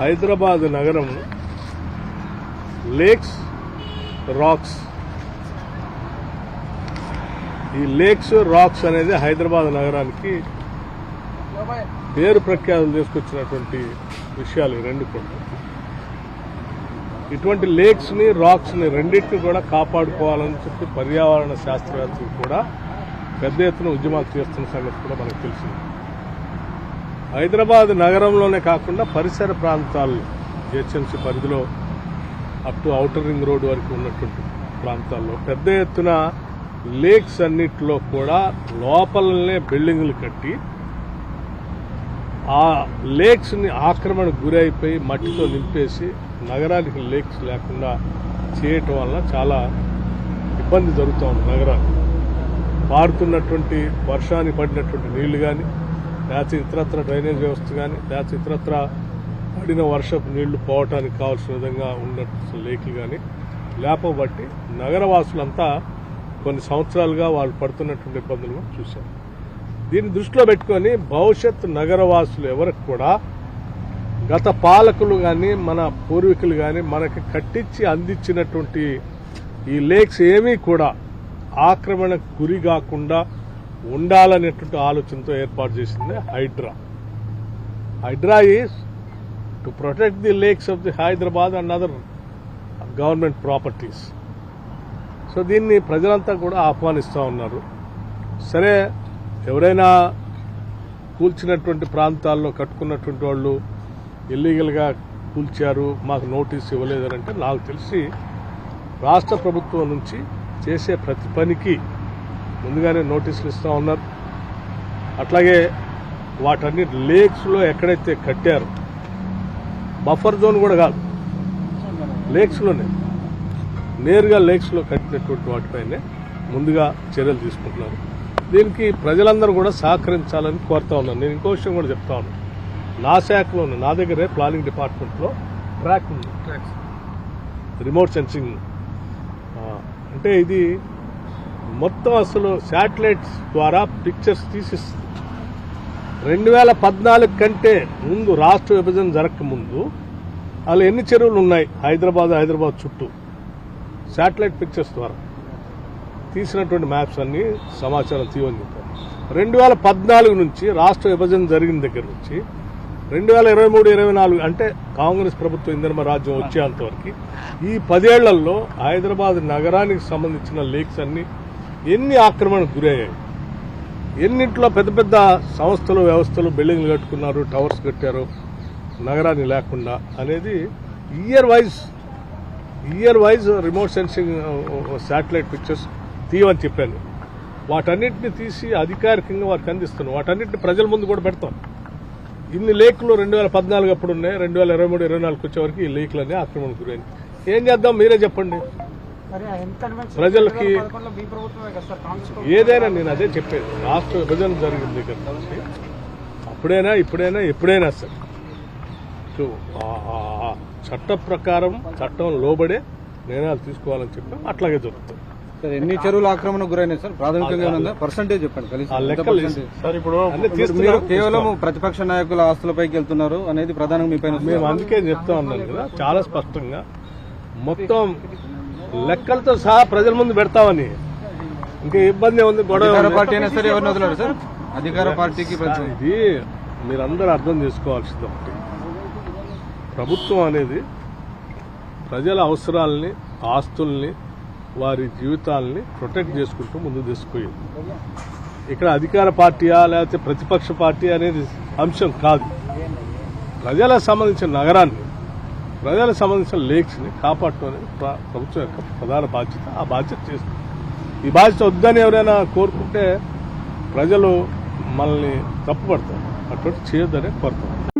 హైదరాబాద్ నగరం lakes rocks. ఈ lakes rocks అనేది హైదరాబాద్ నగరానికి పేరు ప్రఖ్యాతులు తీసుకొచ్చినటువంటి విషయాలు రెండు కూడా. ఇటువంటి లేక్స్ని రాక్స్ని రెండింటిని కూడా కాపాడుకోవాలని చెప్పి పర్యావరణ శాస్త్రవేత్తలు కూడా పెద్ద ఎత్తున ఉద్యమాలు చేస్తున్న సంగతి కూడా మనకు తెలిసింది. హైదరాబాద్ నగరంలోనే కాకుండా పరిసర ప్రాంతాల్లో జిహెచ్ఎంసీ పరిధిలో up to outer ring road వరకు ఉన్నటువంటి ప్రాంతాల్లో పెద్ద ఎత్తున లేక్స్ అన్నిటిలో కూడా లోపలనే బిల్డింగులు కట్టి ఆ లేక్స్ని ఆక్రమణకు గురి గురైపోయి మట్టితో నింపేసి నగరానికి లేక్స్ లేకుండా చేయటం వల్ల చాలా ఇబ్బంది జరుగుతూ ఉంది నగరాలు. పారుతున్నటువంటి వర్షాన్ని పడినటువంటి నీళ్ళు కానీ లేకపోతే ఇతరత్ర డ్రైనేజ్ వ్యవస్థ కానీ లేకపోతే ఇతరత్ర పడిన వర్షపు నీళ్ళు పోవటానికి కావాల్సిన విధంగా ఉన్న లేకులు కానీ లేపబట్టి నగరవాసులంతా కొన్ని సంవత్సరాలుగా వాళ్ళు పడుతున్నటువంటి ఇబ్బందులు చూశారు దీన్ని దృష్టిలో పెట్టుకొని భవిష్యత్ నగరవాసులు ఎవరికి కూడా గత పాలకులు కానీ మన పూర్వీకులు కానీ మనకి కట్టించి అందించినటువంటి ఈ లేక్స్ ఏమీ కూడా ఆక్రమణకు గురి కాకుండా ఉండాలనేటువంటి ఆలోచనతో ఏర్పాటు చేసింది HYDRAA. HYDRAA is to protect the lakes of the Hyderabad and other government properties so దీన్ని ప్రజలంతా కూడా ఆహ్వానిస్తూ ఉన్నారు. సరే ఎవరైనా కూల్చినటువంటి ప్రాంతాల్లో కట్టుకున్నటువంటి వాళ్ళు ఇల్లీగల్గా కూల్చారు మాకు నోటీస్ ఇవ్వలేదని అంటే నాకు తెలిసి రాష్ట్ర ప్రభుత్వం నుంచి చేసే ప్రతి పనికి ముందుగానే నోటీసులు ఇస్తూ ఉన్నారు. అట్లాగే వాటన్నిటి లేక్స్లో ఎక్కడైతే కట్టారో బఫర్ జోన్ కూడా కాదు లేక్స్లోనే నేరుగా లేక్స్లో కట్టినటువంటి వాటిపైనే ముందుగా చర్యలు తీసుకుంటున్నారు. దీనికి ప్రజలందరూ కూడా సహకరించాలని కోరుతా ఉన్నాను. నేను ఇంకో విషయం కూడా చెప్తా ఉన్నాను. నా శాఖలోనే నా దగ్గరే ప్లానింగ్ డిపార్ట్మెంట్లో ట్రాక్ ఉంది. Remote sensing. అంటే ఇది మొత్తం అసలు శాటిలైట్స్ ద్వారా పిక్చర్స్ తీసిస్తుంది. రెండు వేల పద్నాలుగు కంటే ముందు రాష్ట్ర విభజన జరగక ముందు అలా ఎన్ని చెరువులు ఉన్నాయి? హైదరాబాద్ హైదరాబాద్ చుట్టూ. శాటిలైట్ పిక్చర్స్ ద్వారా. తీసినటువంటి మ్యాప్స్ అన్ని సమాచారం తీయని చెప్పారు. రెండు వేల పద్నాలుగు నుంచి రాష్ట్ర విభజన జరిగిన దగ్గర నుంచి రెండు వేల ఇరవై మూడు ఇరవై నాలుగు అంటే కాంగ్రెస్ ప్రభుత్వం ఇంధనమ రాజ్యం వచ్చే అంతవరకు ఈ పదేళ్ళలో హైదరాబాద్ నగరానికి సంబంధించిన లేక్స్ అన్ని ఎన్ని ఆక్రమణకు గురయ్యాయి? ఎన్నింట్లో పెద్ద పెద్ద సంస్థలు వ్యవస్థలు బిల్డింగ్లు కట్టుకున్నారు టవర్స్ కట్టారు నగరాన్ని లేకుండా అనేది year wise year wise remote sensing satellite pictures తీయమని చెప్పాను. వాటన్నిటిని తీసి అధికారికంగా వారికి అందిస్తున్నాం. వాటన్నిటిని ప్రజల ముందు కూడా పెడతాం. ఇన్ని లేకులు రెండు వేల పద్నాలుగు అప్పుడు ఉన్నాయి రెండు వేల ఇరవై మూడు ఇరవై నాలుగు వచ్చే వరకు ఈ లేకులన్నీ ఆక్రమణకు గురైంది ఏం చేద్దాం? మీరే చెప్పండి. ప్రజలకి ఏదైనా నేను అదే చెప్పేది. రాష్ట్ర విభజన దగ్గర నుంచి అప్పుడైనా ఇప్పుడైనా ఎప్పుడైనా సరే. సో ఆ- ఆ- ఆ చట్ట ప్రకారం చట్టం లోబడే నిర్ణయాలు తీసుకోవాలని చెప్పాం అట్లాగే జరుగుతుంది. సార్ ఎన్ని చెరువులు ఆక్రమణకు గురైనాయి సార్? ప్రాథమికంగా పర్సంటేజ్ చెప్పండి కలిసి? సార్ ఇప్పుడు మీరు కేవలం. ప్రతిపక్ష నాయకుల ఆస్తులపైకి వెళ్తున్నారు అనేది ప్రధానంగా మీ పైన మేము అందుకే చెప్తా ఉన్నాం కదా చాలా స్పష్టంగా. మొత్తం లెక్కలతో సహా ప్రజల ముందు పెడతామని. ఇంకా ఇబ్బంది ఉంది గొడవ. పార్టీ అయినా సరే ఎవరిని వదలరు సార్? అధికార పార్టీకి ఇది మీరందరూ అర్థం చేసుకోవాల్సింది ఒకటి. ప్రభుత్వం అనేది ప్రజల అవసరాలని ఆస్తుల్ని వారి జీవితాలని ప్రొటెక్ట్ చేసుకుంటూ ముందుకు తీసుకుపోయింది. ఇక్కడ అధికార పార్టీయా లేకపోతే ప్రతిపక్ష పార్టీ అనేది అంశం కాదు. ప్రజలకు సంబంధించిన నగరాన్ని ప్రజలకు సంబంధించిన లేక్స్ని కాపాడటం ప్ర- ప్రభుత్వం యొక్క ప్రధాన బాధ్యత ఆ బాధ్యత చేస్తుంది. ఈ బాధ్యత వద్దని ఎవరైనా కోరుకుంటే ప్రజలు మనల్ని తప్పుపడతారు. అటువంటి చేయొద్దనే కోరుతాం